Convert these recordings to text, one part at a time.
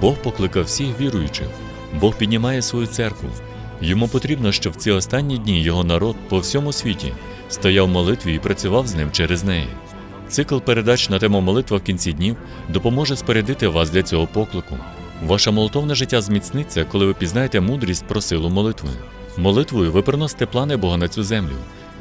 Бог покликав всіх віруючих. Бог піднімає свою церкву. Йому потрібно, щоб в ці останні дні його народ по всьому світі стояв в молитві і працював з ним через неї. Цикл передач на тему молитва в кінці днів допоможе спорядити вас для цього поклику. Ваше молитовне життя зміцниться, коли ви пізнаєте мудрість про силу молитви. Молитвою ви приносите плани Бога на цю землю.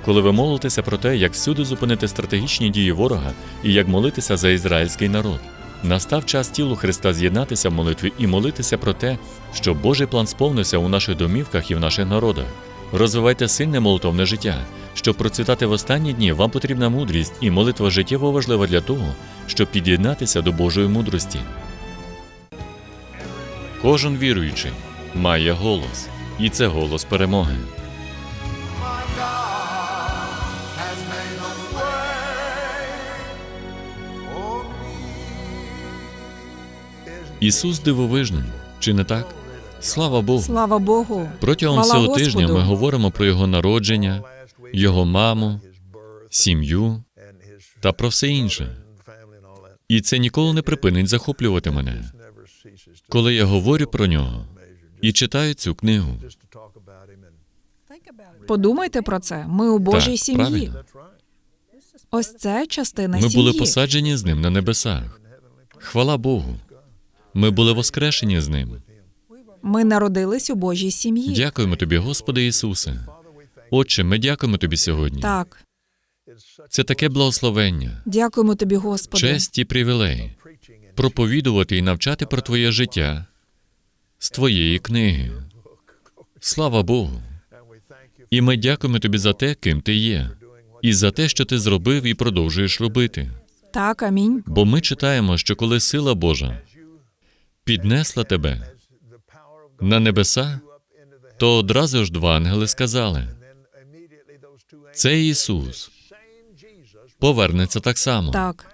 Коли ви молитеся про те, як всюди зупинити стратегічні дії ворога і як молитися за ізраїльський народ. Настав час тілу Христа з'єднатися в молитві і молитися про те, щоб Божий план сповнився у наших домівках і в наших народах. Розвивайте сильне молитовне життя. Щоб процвітати в останні дні, вам потрібна мудрість, і молитва життєво важлива для того, щоб під'єднатися до Божої мудрості. Кожен віруючий має голос, і це голос перемоги. Ісус дивовижний, чи не так? Слава Богу! Слава Богу. Протягом всього тижня ми говоримо про його народження, його маму, сім'ю та про все інше. І це ніколи не припинить захоплювати мене, коли я говорю про нього і читаю цю книгу. Подумайте про це. Ми у Божій Так, сім'ї. правильно. Ось це частина Ми сім'ї. були посаджені з ним на небесах. Хвала Богу. Ми були воскрешені з ним. Ми народились у Божій сім'ї. Дякуємо тобі, Господи Ісусе. Отче, ми дякуємо тобі сьогодні. Так, Це таке благословення, дякуємо тобі, Господи. честь і привілей проповідувати і навчати про твоє життя з твоєї книги. Слава Богу. І ми дякуємо тобі за те, ким ти є, і за те, що ти зробив і продовжуєш робити. Так, амінь. Бо ми читаємо, що коли сила Божа піднесла тебе на небеса, то одразу ж два ангели сказали: це Ісус повернеться так само. Так,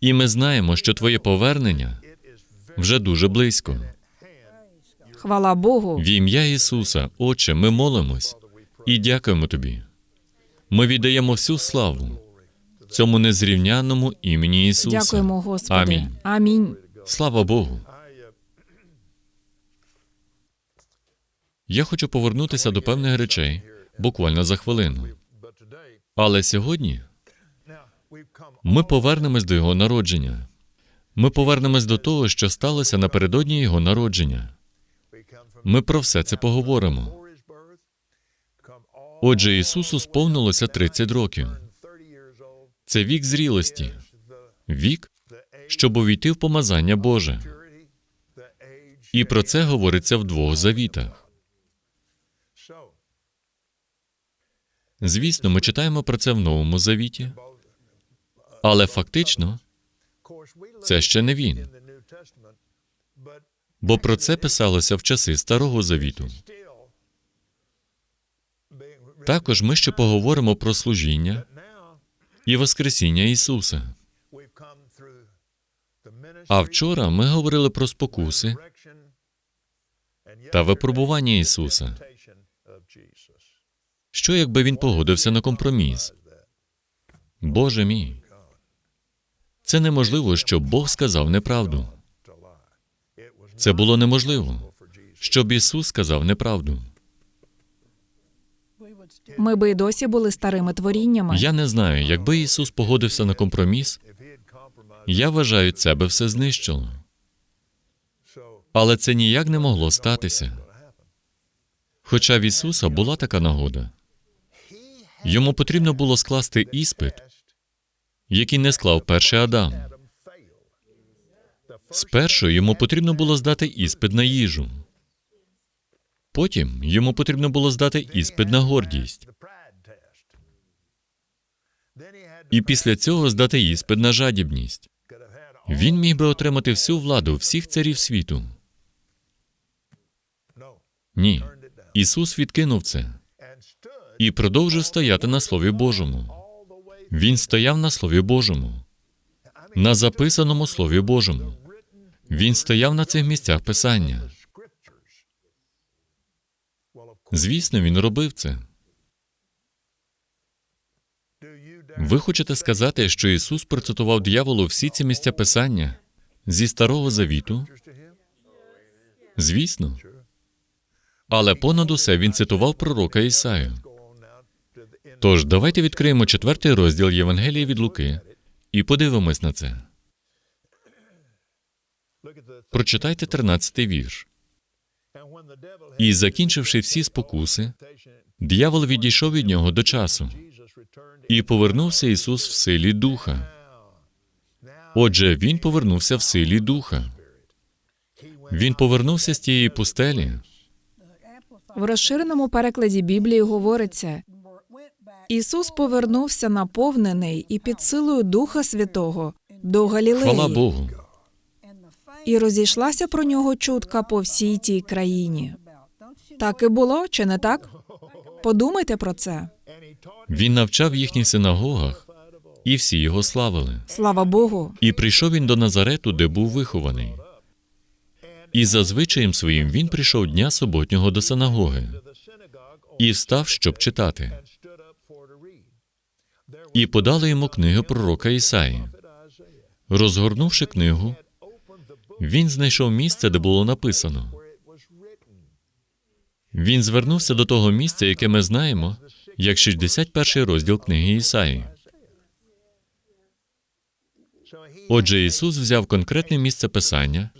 І ми знаємо, що твоє повернення вже дуже близько. хвала Богу. В ім'я Ісуса, Отче, ми молимось і дякуємо Тобі. Ми віддаємо всю славу цьому незрівнянному імені Ісуса. Дякуємо, Господи. Амінь. Амінь. Слава Богу. Я хочу повернутися до певних речей буквально за хвилину. Але сьогодні ми повернемось до його народження. Ми повернемось до того, що сталося напередодні його народження. Ми про все це поговоримо. Отже, Ісусу сповнилося 30 років. Це вік зрілості, вік, щоб увійти в помазання Боже. І про це говориться в двох завітах. Звісно, ми читаємо про це в Новому Завіті, але фактично це ще не він, бо про це писалося в часи Старого Завіту. Також ми ще поговоримо про служіння і Воскресіння Ісуса. А вчора ми говорили про спокуси та випробування Ісуса. Що якби він погодився на компроміс? Боже мій, це неможливо, щоб Бог сказав неправду. Це було неможливо, щоб Ісус сказав неправду. Ми би й досі були старими творіннями. Я не знаю, якби Ісус погодився на компроміс, я вважаю, це би все знищило. Але це ніяк не могло статися. Хоча в Ісуса була така нагода. Йому потрібно було скласти іспит, який не склав перший Адам. Спершу йому потрібно було здати іспит на їжу. Потім йому потрібно було здати іспит на гордість. І після цього здати іспит на жадібність. Він міг би отримати всю владу всіх царів світу. Ні. Ісус відкинув це і продовжив стояти на Слові Божому. Він стояв на Слові Божому, на записаному Слові Божому. Він стояв на цих місцях Писання. Звісно, він робив це. Ви хочете сказати, що Ісус процитував дияволу всі ці місця Писання зі Старого Завіту Звісно. Але понад усе він цитував пророка Ісаю. Тож давайте відкриємо четвертий розділ Євангелії від Луки і подивимось на це. Прочитайте тринадцятий вірш. І закінчивши всі спокуси, диявол відійшов від нього до часу, і повернувся Ісус в силі духа. Отже, він повернувся в силі духа. Він повернувся з тієї пустелі, В розширеному перекладі Біблії говориться: Ісус повернувся наповнений і під силою Духа Святого до Галілеї. хвала Богу. І розійшлася про нього чутка по всій тій країні. Так і було, чи не так? Подумайте про це. Він навчав в їхніх синагогах, і всі його славили. Слава Богу. І прийшов він до Назарету, де був вихований. І за звичаєм своїм він прийшов дня суботнього до синагоги і встав, щоб читати. І подали йому книгу пророка Ісаї. Розгорнувши книгу, він знайшов місце, де було написано. Він звернувся до того місця, яке ми знаємо, як 61 розділ книги Ісаї. Отже, Ісус взяв конкретне місце Писання,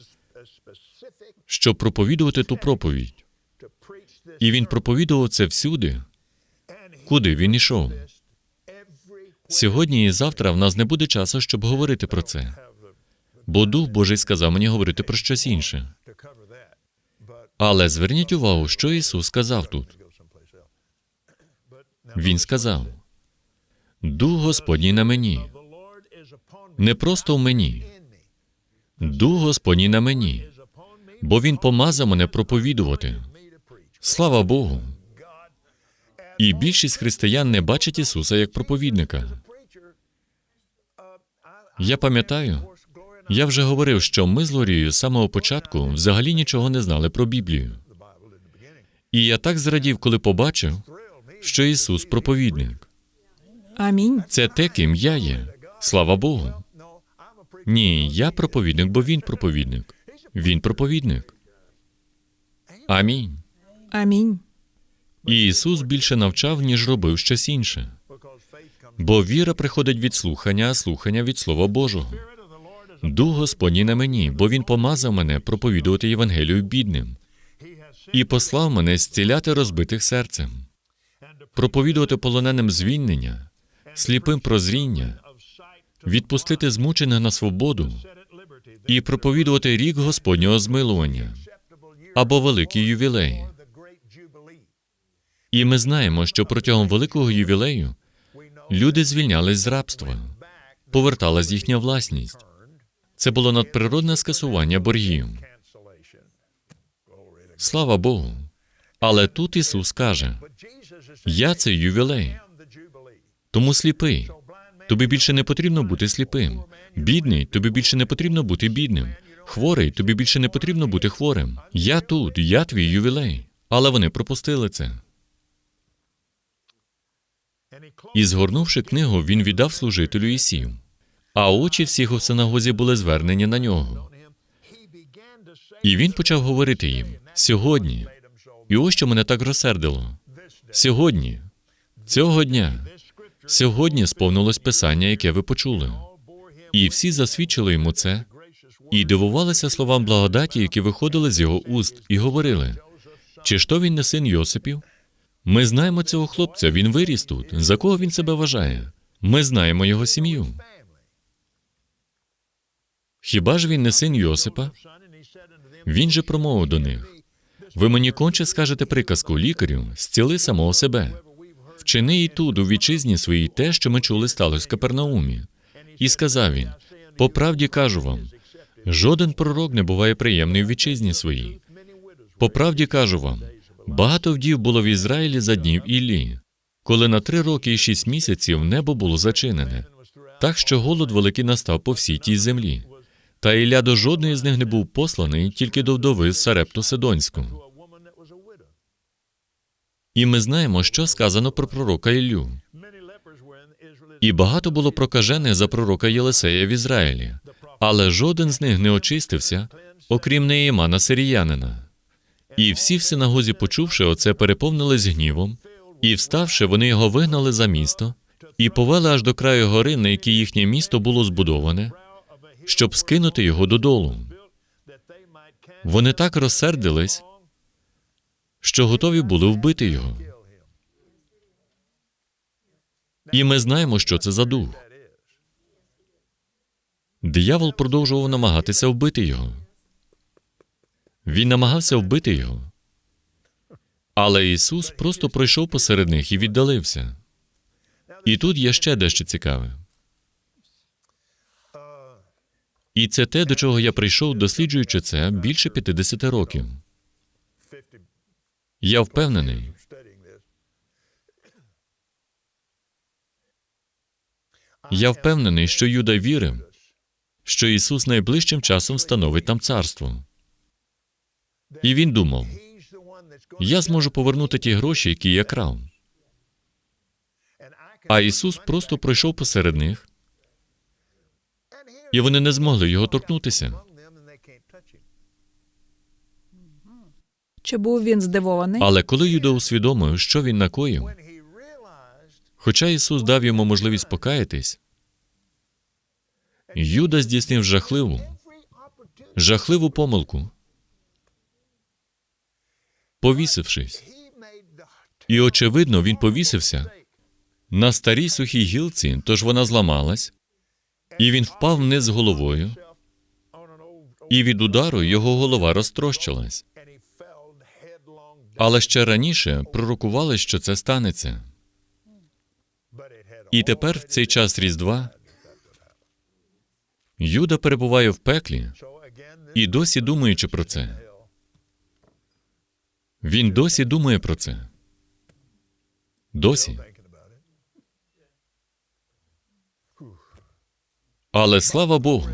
щоб проповідувати ту проповідь. І Він проповідував це всюди, куди він ішов. Сьогодні і завтра в нас не буде часу, щоб говорити про це. Бо Дух Божий сказав мені говорити про щось інше. Але зверніть увагу, що Ісус сказав тут. Він сказав: Дух Господній на мені, не просто в мені. Дух Господній на мені, бо Він помазав мене проповідувати. Слава Богу. І більшість християн не бачать Ісуса як проповідника. Я пам'ятаю, я вже говорив, що ми з Лорією з самого початку взагалі нічого не знали про Біблію. І я так зрадів, коли побачив, що Ісус проповідник. Амінь. Це те, ким я є. Слава Богу. Ні, я проповідник, бо він проповідник. Він проповідник. Амінь. Амінь. І Ісус більше навчав, ніж робив щось інше. Бо віра приходить від слухання, а слухання від Слова Божого. Дух Господній на мені, бо Він помазав мене проповідувати Євангелію бідним і послав мене зціляти розбитих серцем, проповідувати полоненим звільнення, сліпим прозріння, відпустити змучених на свободу і проповідувати рік Господнього змилування або великий ювілей. І ми знаємо, що протягом великого ювілею люди звільнялись з рабства, поверталась їхня власність. Це було надприродне скасування боргів. Слава Богу. Але тут Ісус каже: Я це ювілей, тому сліпий. Тобі більше не потрібно бути сліпим. Бідний, тобі більше не потрібно бути бідним. Хворий, тобі більше не потрібно бути хворим. Я тут, я твій ювілей. Але вони пропустили це. І згорнувши книгу, він віддав служителю і. А очі всіх у синагозі були звернені на нього. І він почав говорити їм сьогодні. І ось що мене так розсердило. Сьогодні, цього дня, сьогодні сповнилось писання, яке ви почули. І всі засвідчили йому це і дивувалися словам благодаті, які виходили з його уст, і говорили: чи ж то він не син Йосипів? Ми знаємо цього хлопця, він виріс тут. За кого він себе вважає? Ми знаємо його сім'ю. Хіба ж він не син Йосипа? Він же промовив до них: ви мені конче скажете приказку лікарю, зціли самого себе. Вчини і тут, у вітчизні своїй, те, що ми чули сталося в Капернаумі. І сказав він: по правді кажу вам, жоден пророк не буває приємний в вітчизні своїй. По правді кажу вам, багато вдів було в Ізраїлі за днів Іллі, коли на три роки і шість місяців небо було зачинене, так що голод великий настав по всій тій землі. Та Ілля до жодної з них не був посланий, тільки до вдови Сарепту Сидонську. І ми знаємо, що сказано про пророка Іллю. І багато було прокажених за пророка Єлисея в Ізраїлі, але жоден з них не очистився, окрім Неємана Сиріянина. І всі в синагозі, почувши оце, переповнились гнівом, і вставши, вони його вигнали за місто і повели аж до краю гори, на якій їхнє місто було збудоване, щоб скинути його додолу. Вони так розсердились, що готові були вбити його. І ми знаємо, що це за дух. Диявол продовжував намагатися вбити його. Він намагався вбити його. Але Ісус просто пройшов посеред них і віддалився. І тут є ще дещо цікаве. І це те, до чого я прийшов, досліджуючи це більше 50 років. Я впевнений, я впевнений, що Юда вірив, що Ісус найближчим часом встановить там царство. І він думав, я зможу повернути ті гроші, які я крав. А Ісус просто пройшов посеред них, і вони не змогли його торкнутися. Чи був він здивований? Але коли Юда усвідомив, що він накоїв, хоча Ісус дав йому можливість покаятись, Юда здійснив жахливу, жахливу помилку, повісившись. І, очевидно, він повісився на старій сухій гілці, тож вона зламалась, і він впав вниз головою, і від удару його голова розтрощилась. Але ще раніше пророкували, що це станеться. І тепер, в цей час Різдва, Юда перебуває в пеклі і досі думаючи про це. Він досі думає про це. Досі. Але слава Богу.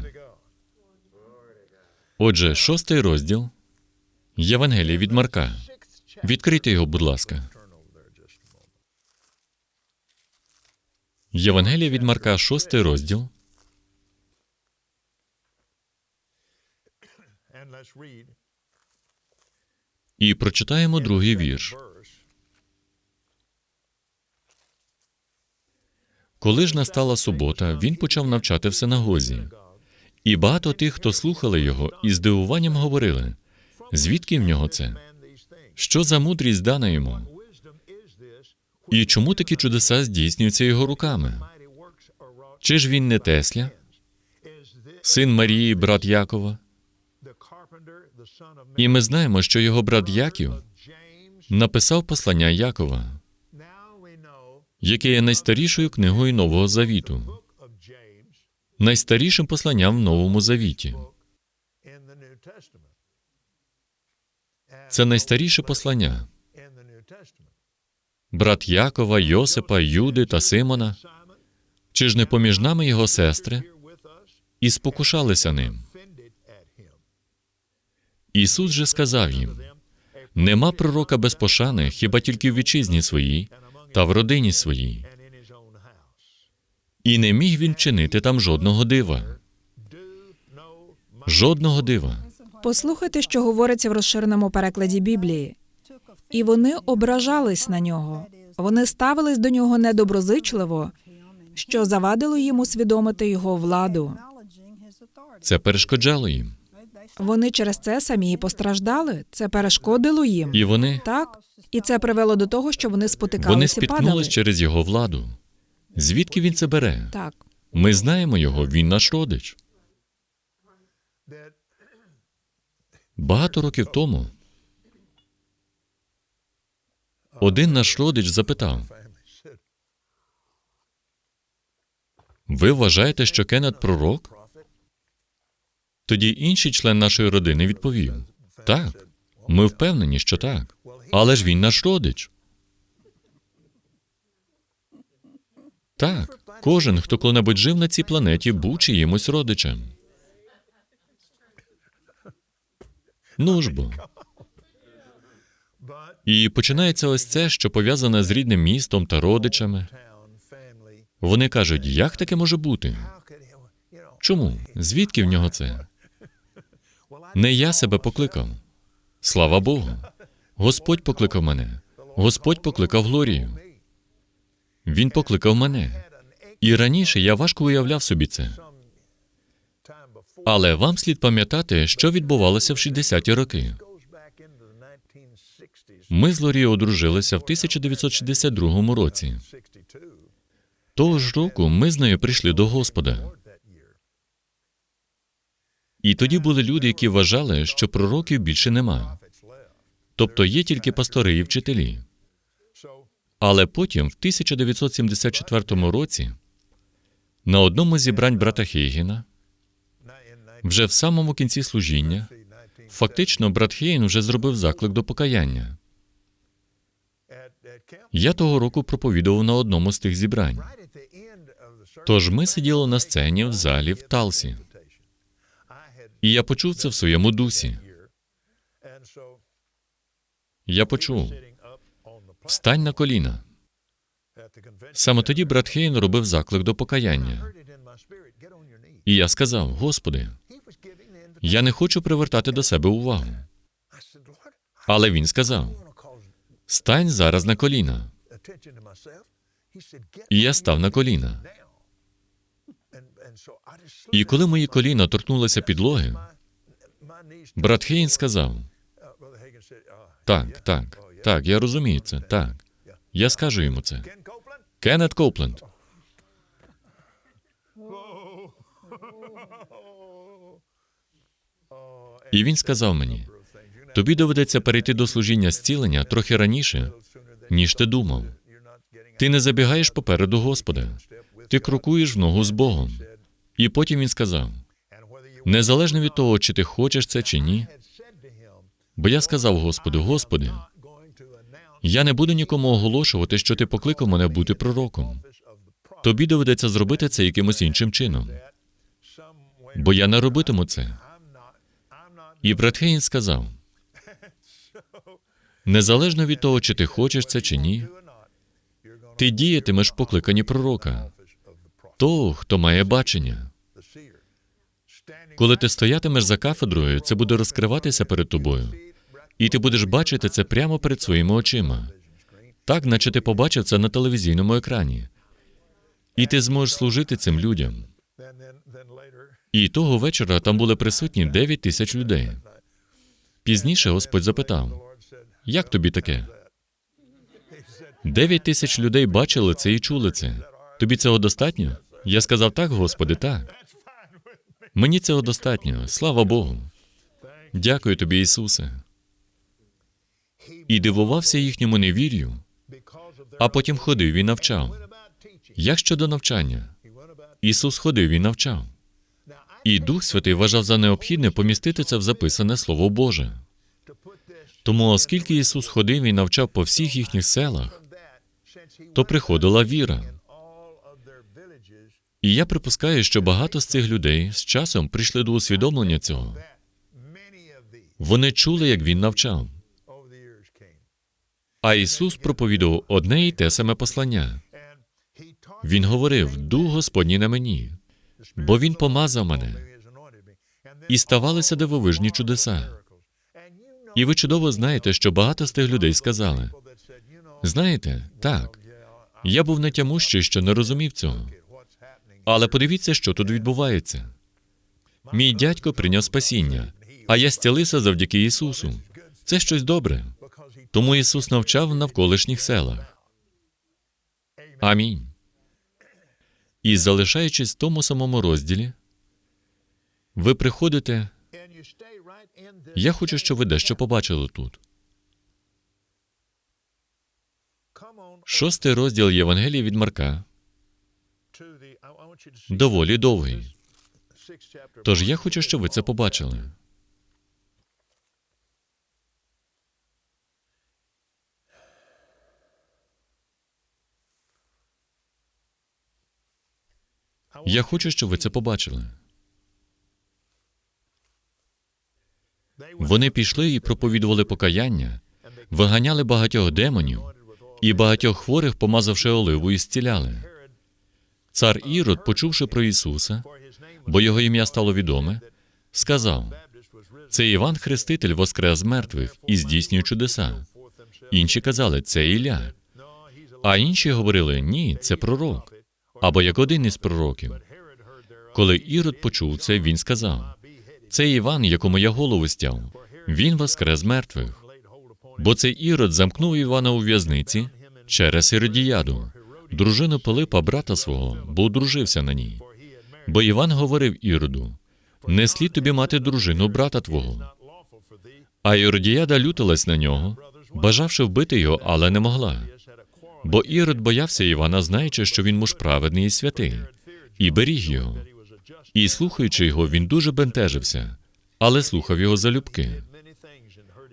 Отже, шостий розділ Євангелія від Марка. Відкрийте його, будь ласка. Євангелія від Марка, шостий розділ, і прочитаємо другий вірш. Коли ж настала субота, він почав навчати в синагозі. І багато тих, хто слухали його, із здивуванням говорили: звідки в нього це? Що за мудрість дана йому? І чому такі чудеса здійснюються його руками? Чи ж він не Тесля, син Марії, брат Якова? І ми знаємо, що його брат Яків написав послання Якова, яке є найстарішою книгою Нового Завіту, найстарішим посланням в Новому Завіті. Це найстаріше послання. Брат Якова, Йосипа, Юди та Симона. Чи ж не поміж нами його сестри і спокушалися ним? Ісус же сказав їм: нема пророка без пошани, хіба тільки в вітчизні своїй та в родині своїй. І не міг він чинити там жодного дива. Жодного дива. Послухайте, що говориться в розширеному перекладі Біблії. І вони ображались на нього. Вони ставились до нього недоброзичливо, що завадило їм усвідомити його владу. Це перешкоджало їм. Вони через це самі і постраждали. Це перешкодило їм. І вони, Так, і це привело до того, що вони спотикалися вони спіткнулись через його владу. Звідки він це бере? Так, Ми знаємо його, він наш родич. Багато років тому один наш родич запитав: Ви вважаєте, що Кеннет пророк? Тоді інший член нашої родини відповів: Так, ми впевнені, що так. Але ж він наш родич. Так, кожен, хто коли-небудь жив на цій планеті, був чиїмось родичем. Ну ж бо. І починається ось це, що пов'язане з рідним містом та родичами. Вони кажуть, як таке може бути? Чому? Звідки в нього це? Не я себе покликав. Слава Богу. Господь покликав мене. Господь покликав Глорію. Він покликав мене. І раніше я важко уявляв собі це. Але вам слід пам'ятати, що відбувалося в 60-ті роки. Ми з Лорією одружилися в 1962 році. Того ж року ми з нею прийшли до Господа. І тоді були люди, які вважали, що пророків більше нема. Тобто є тільки пастори і вчителі. Але потім, в 1974 році, на одному зібрань брата Хейгена, вже в самому кінці служіння, фактично брат Хейген вже зробив заклик до покаяння. Я того року проповідував на одному з тих зібрань. Тож ми сиділи на сцені в залі в Талсі. І я почув це в своєму дусі. Я почув встань на коліна. Саме тоді брат Хейн робив заклик до покаяння. І я сказав: Господи, я не хочу привертати до себе увагу. Але він сказав: стань зараз на коліна. І я став на коліна. І коли мої коліна торкнулися підлоги, брат Хейн сказав: так, так, так, я розумію це, так. Я скажу йому це. Кеннет Копленд. І він сказав мені: тобі доведеться перейти до служіння зцілення трохи раніше, ніж ти думав. Ти не забігаєш попереду Господа, ти крокуєш в ногу з Богом. І потім він сказав: незалежно від того, чи ти хочеш це чи ні, бо я сказав Господу, Господи, я не буду нікому оголошувати, що ти покликав мене бути пророком. Тобі доведеться зробити це якимось іншим чином, бо я не робитиму це. І брат Хейн сказав: незалежно від того, чи ти хочеш це чи ні, ти діятимеш в покликанні пророка, того, хто має бачення. Коли ти стоятимеш за кафедрою, це буде розкриватися перед тобою, і ти будеш бачити це прямо перед своїми очима, так, наче ти побачив це на телевізійному екрані. І ти зможеш служити цим людям. І того вечора там були присутні 9 тисяч людей. Пізніше Господь запитав: як тобі таке? Дев'ять тисяч людей бачили це і чули це. Тобі цього достатньо? Я сказав так, Господи, так. Мені цього достатньо. Слава Богу. Дякую тобі, Ісусе. І дивувався їхньому невір'ю, а потім ходив і навчав. Як щодо навчання? Ісус ходив і навчав. І Дух Святий вважав за необхідне помістити це в записане Слово Боже. Тому, оскільки Ісус ходив і навчав по всіх їхніх селах, то приходила віра. І я припускаю, що багато з цих людей з часом прийшли до усвідомлення цього. Вони чули, як він навчав. А Ісус проповідував одне і те саме послання. Він говорив: Дух Господній на мені, бо Він помазав мене. І ставалися дивовижні чудеса. І ви чудово знаєте, що багато з тих людей сказали: знаєте, так, я був нетямущий, що не розумів цього. Але подивіться, що тут відбувається. Мій дядько прийняв спасіння, а я стілився завдяки Ісусу. Це щось добре. Тому Ісус навчав в навколишніх селах. Амінь. І залишаючись в тому самому розділі, ви приходите. Я хочу, щоб ви дещо побачили тут. Шостий розділ Євангелії від Марка доволі довгий. Тож я хочу, щоб ви це побачили. Я хочу, щоб ви це побачили. Вони пішли і проповідували покаяння, виганяли багатьох демонів і багатьох хворих, помазавши оливу, і зціляли. Цар Ірод, почувши про Ісуса, бо його ім'я стало відоме, сказав: Це Іван Хреститель воскрес мертвих і здійснює чудеса. Інші казали, це Ілля. А інші говорили, ні, це пророк. Або як один із пророків. Коли Ірод почув це, він сказав: це Іван, якому я голову стяв. Він воскрес мертвих. Бо цей Ірод замкнув Івана у в'язниці через Іродіяду, дружину Пилипа, брата свого, бо одружився на ній. Бо Іван говорив Іроду: не слід тобі мати дружину брата твого. А Іродіяда лютилась на нього, бажавши вбити його, але не могла. Бо Ірод боявся Івана, знаючи, що він муж праведний і святий, і беріг його. І слухаючи його, він дуже бентежився, але слухав його залюбки.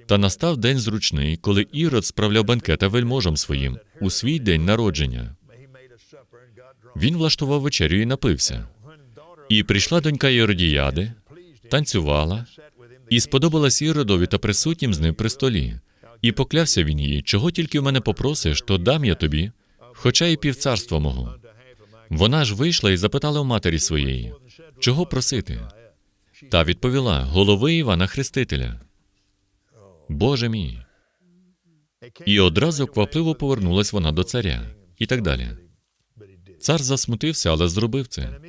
Та настав день зручний, коли Ірод справляв банкета вельможам своїм у свій день народження. Він влаштував вечерю і напився. І прийшла донька Іродіяди, танцювала, і сподобалась Іродові та присутнім з ним при столі. І поклявся він їй, чого тільки в мене попросиш, то дам я тобі, хоча і півцарства мого. Вона ж вийшла і запитала у матері своєї, чого просити? Та відповіла: голови Івана Хрестителя. Боже мій. І одразу квапливо повернулась вона до царя, і так далі. Цар засмутився, але зробив це.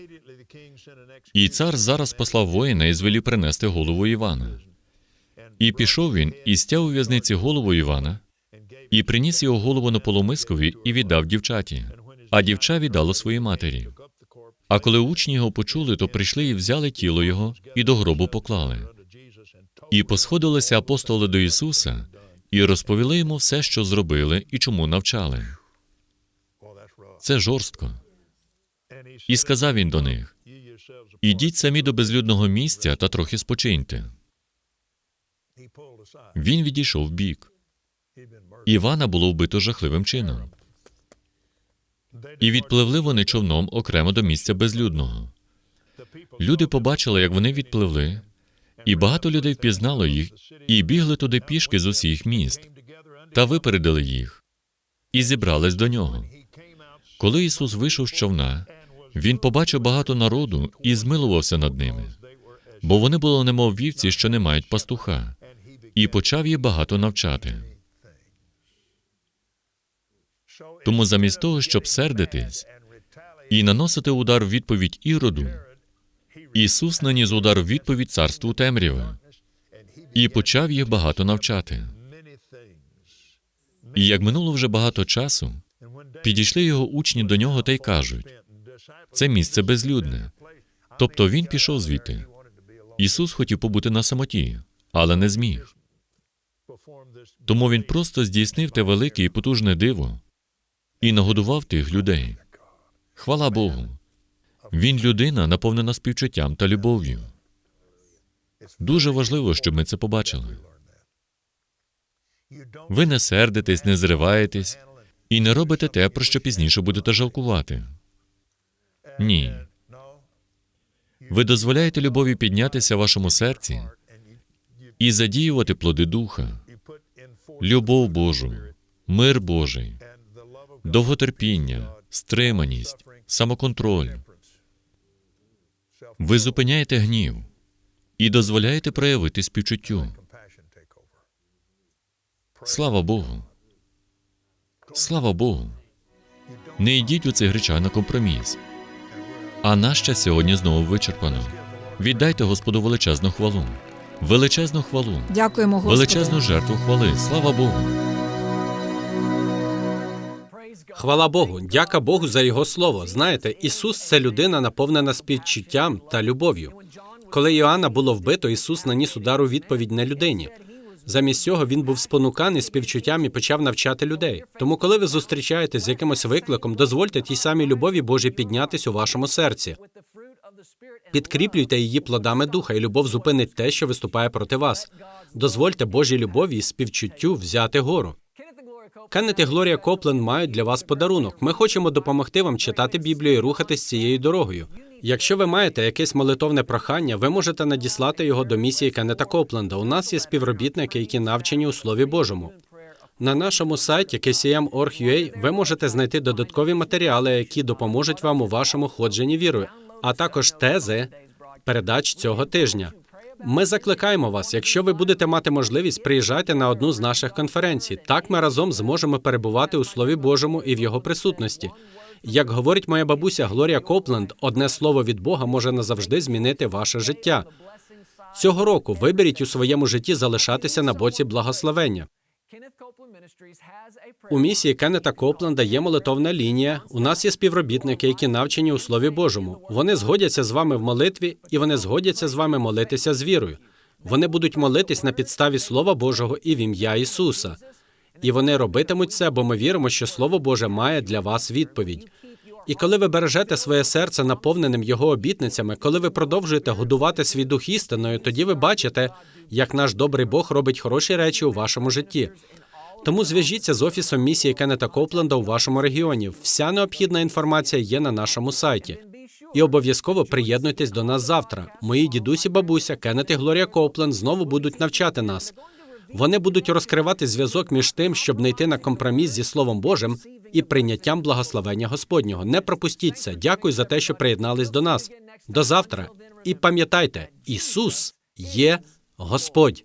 І цар зараз послав воїна і звелів принести голову Івана. І пішов він і стяв у в'язниці голову Івана, і приніс його голову на полумискові і віддав дівчаті, а дівча віддало своїй матері. А коли учні його почули, то прийшли і взяли тіло його і до гробу поклали. І посходилися апостоли до Ісуса і розповіли йому все, що зробили і чому навчали. Це жорстко. І сказав він до них: ідіть самі до безлюдного місця та трохи спочиньте. Він відійшов бік. Івана було вбито жахливим чином. І відпливли вони човном окремо до місця безлюдного. Люди побачили, як вони відпливли, і багато людей впізнало їх і бігли туди пішки з усіх міст, та випередили їх і зібрались до нього. Коли Ісус вийшов з човна, Він побачив багато народу і змилувався над ними, бо вони були немов вівці, що не мають пастуха, і почав їх багато навчати. Тому замість того, щоб сердитись і наносити удар в відповідь Іроду, Ісус наніс удар в відповідь царству темряви і почав їх багато навчати. І як минуло вже багато часу, підійшли його учні до нього та й кажуть: це місце безлюдне. Тобто він пішов звідти. Ісус хотів побути на самоті, але не зміг. Тому він просто здійснив те велике і потужне диво і нагодував тих людей. Хвала Богу. Він людина, наповнена співчуттям та любов'ю. Дуже важливо, щоб ми це побачили. Ви не сердитесь, не зриваєтесь і не робите те, про що пізніше будете жалкувати. Ні. Ви дозволяєте любові піднятися вашому серці і задіювати плоди духа, любов Божу, мир Божий, довготерпіння, стриманість, самоконтроль. Ви зупиняєте гнів і дозволяєте проявити співчуттю. Слава Богу. Слава Богу. Не йдіть у цей греча на компроміс. А наш час сьогодні знову вичерпано. Віддайте Господу величезну хвалу. Величезну хвалу. Дякуємо Господу. Величезну жертву хвали. Слава Богу. Хвала Богу, дяка Богу за його слово. Знаєте, Ісус це людина, наповнена співчуттям та любов'ю. Коли Йоанна було вбито, Ісус наніс удар у відповідь на людині. Замість цього він був спонуканий співчуттям і почав навчати людей. Тому, коли ви зустрічаєтесь з якимось викликом, дозвольте тій самій любові Божій піднятись у вашому серці. Підкріплюйте її плодами духа, і любов зупинить те, що виступає проти вас. Дозвольте Божій любові і співчуттю взяти гору. Кеннет і Глорія Коплен мають для вас подарунок. Ми хочемо допомогти вам читати Біблію і рухатись цією дорогою. Якщо ви маєте якесь молитовне прохання, ви можете надіслати його до місії Кеннета Копленда. У нас є співробітники, які навчені у Слові Божому. На нашому сайті kcm.org.ua ви можете знайти додаткові матеріали, які допоможуть вам у вашому ходженні вірою, а також тези передач цього тижня. Ми закликаємо вас, якщо ви будете мати можливість, приїжджайте на одну з наших конференцій. Так ми разом зможемо перебувати у Слові Божому і в його присутності. Як говорить моя бабуся Глорія Копленд, одне слово від Бога може назавжди змінити ваше життя. Цього року виберіть у своєму житті залишатися на боці благословення. У місії Кеннета Копленда є молитовна лінія. У нас є співробітники, які навчені у Слові Божому. Вони згодяться з вами в молитві, і вони згодяться з вами молитися з вірою. Вони будуть молитись на підставі Слова Божого і в ім'я Ісуса. І вони робитимуть це, бо ми віримо, що Слово Боже має для вас відповідь. І коли ви бережете своє серце наповненим його обітницями, коли ви продовжуєте годувати свій дух істиною, тоді ви бачите, як наш добрий Бог робить хороші речі у вашому житті. Тому зв'яжіться з офісом місії Кеннета Копленда у вашому регіоні. Вся необхідна інформація є на нашому сайті. І обов'язково приєднуйтесь до нас завтра. Мої дідусі, бабуся, Кеннет і Глорія Копленд знову будуть навчати нас. Вони будуть розкривати зв'язок між тим, щоб не йти на компроміс зі Словом Божим і прийняттям благословення Господнього. Не пропустіть це. Дякую за те, що приєднались до нас. До завтра. І пам'ятайте, Ісус є Господь.